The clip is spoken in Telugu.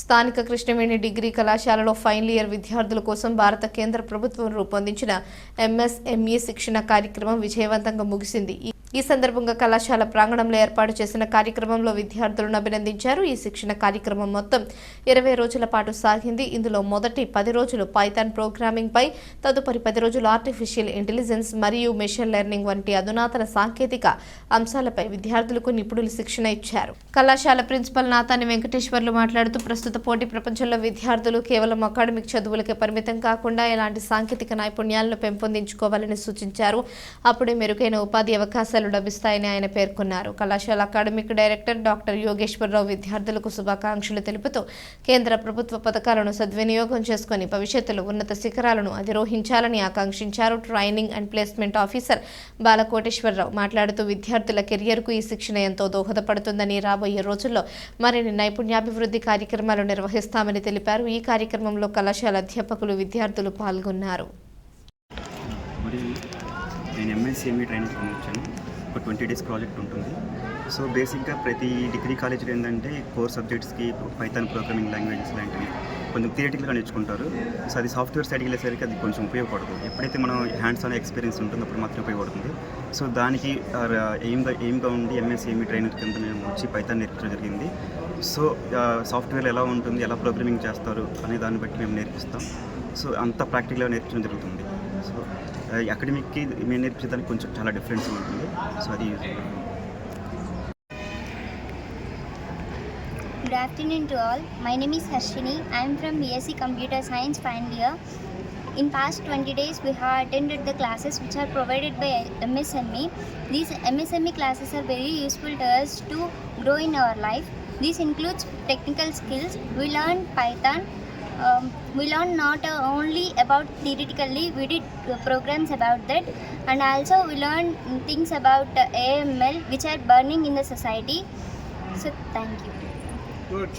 స్థానిక కృష్ణవేణి డిగ్రీ కళాశాలలో ఫైనల్ ఇయర్ విద్యార్థుల కోసం భారత కేంద్ర ప్రభుత్వం రూపొందించిన ఎంఎస్ఎంఈ శిక్షణ కార్యక్రమం విజయవంతంగా ముగిసింది. ఈ- సందర్భంగా కళాశాల ప్రాంగణంలో ఏర్పాటు చేసిన కార్యక్రమంలో విద్యార్థులను అభినందించారు. ఈ శిక్షణ కార్యక్రమం మొత్తం ఇరవై రోజుల పాటు సాగింది. ఇందులో మొదటి పది రోజులు పైథాన్ ప్రోగ్రామింగ్ పై తదుపరి పది రోజులు ఆర్టిఫిషియల్ ఇంటెలిజెన్స్ మరియు మెషిన్ లెర్నింగ్ వంటి అధునాతన సాంకేతిక అంశాలపై విద్యార్థులకు నిపుణులు శిక్షణ ఇచ్చారు. కళాశాల ప్రిన్సిపల్ నాతాని వెంకటేశ్వర్లు మాట్లాడుతూ ప్రస్తుత పోటీ ప్రపంచంలో విద్యార్థులు కేవలం అకాడమిక్ చదువులకే పరిమితం కాకుండా ఎలాంటి సాంకేతిక నైపుణ్యాలను పెంపొందించుకోవాలని సూచించారు. అప్పుడే మెరుగైన ఉపాధి అవకాశాలు లభిస్తాయని ఆయన పేర్కొన్నారు. కళాశాల అకాడమిక్ డైరెక్టర్ డాక్టర్ యోగేశ్వరరావు విద్యార్థులకు శుభాకాంక్షలు తెలుపుతూ కేంద్ర ప్రభుత్వ పథకాలను సద్వినియోగం చేసుకుని భవిష్యత్తులో ఉన్నత శిఖరాలను అధిరోహించాలని ఆకాంక్షించారు training and placement officer Balakoteswararao. మాట్లాడుతూ విద్యార్థుల కెరియర్కు ఈ శిక్షణ ఎంతో దోహదపడుతుందని రాబోయే రోజుల్లో మరిన్ని నైపుణ్యాభివృద్ధి కార్యక్రమాలు నిర్వహిస్తామని తెలిపారు. ఈ కార్యక్రమంలో కళాశాల అధ్యాపకులు విద్యార్థులు పాల్గొన్నారు. నేను ఎంఎస్సీఎంఈ ట్రైనింగ్ పొందొచ్చాను. ఒక ట్వంటీ డేస్ ప్రాజెక్ట్ ఉంటుంది. సో బేసిక్గా ప్రతి డిగ్రీ కాలేజీలో ఏంటంటే కోర్ సబ్జెక్ట్స్కి పైథాన్ ప్రోగ్రామింగ్ లాంగ్వేజెస్ లాంటివి కొంచెం థియేటికల్గా నేర్చుకుంటారు. సో అది సాఫ్ట్వేర్ సైడ్కి వెళ్ళేసరికి అది కొంచెం ఉపయోగపడదు. ఎప్పుడైతే మనం హ్యాండ్స్ ఆన్ ఎక్స్పీరియన్స్ ఉంటుందో అప్పుడు మాత్రం ఉపయోగపడుతుంది. సో దానికి ఎయిమ్గా ఎయిమ్గా ఉండి ఎంఎస్సీఎంఈ ట్రైనర్ కింద మేము వచ్చి పైథాన్ నేర్పించడం జరిగింది. సో సాఫ్ట్వేర్ ఎలా ఉంటుంది ఎలా ప్రోగ్రామింగ్ చేస్తారు అనే దాన్ని బట్టి మేము నేర్పిస్తాం. సో అంత ప్రాక్టికల్గా నేర్పించడం జరుగుతుంది. సో అకాడమిక్కి మేము నేర్పించడానికి కొంచెం చాలా డిఫరెన్స్ ఉంటుంది సో అది Good afternoon to all. My name is Harshini. I am from BSc Computer Science final year. In past 20 days, we have attended the classes which are provided by MSME. These MSME classes are very useful to us to grow in our life. This includes technical skills. We learn Python. Um, we learn not uh, only about theoretically, we did uh, programs about that, and also we learn things about uh, AML which are burning in the society. So, thank you. Good.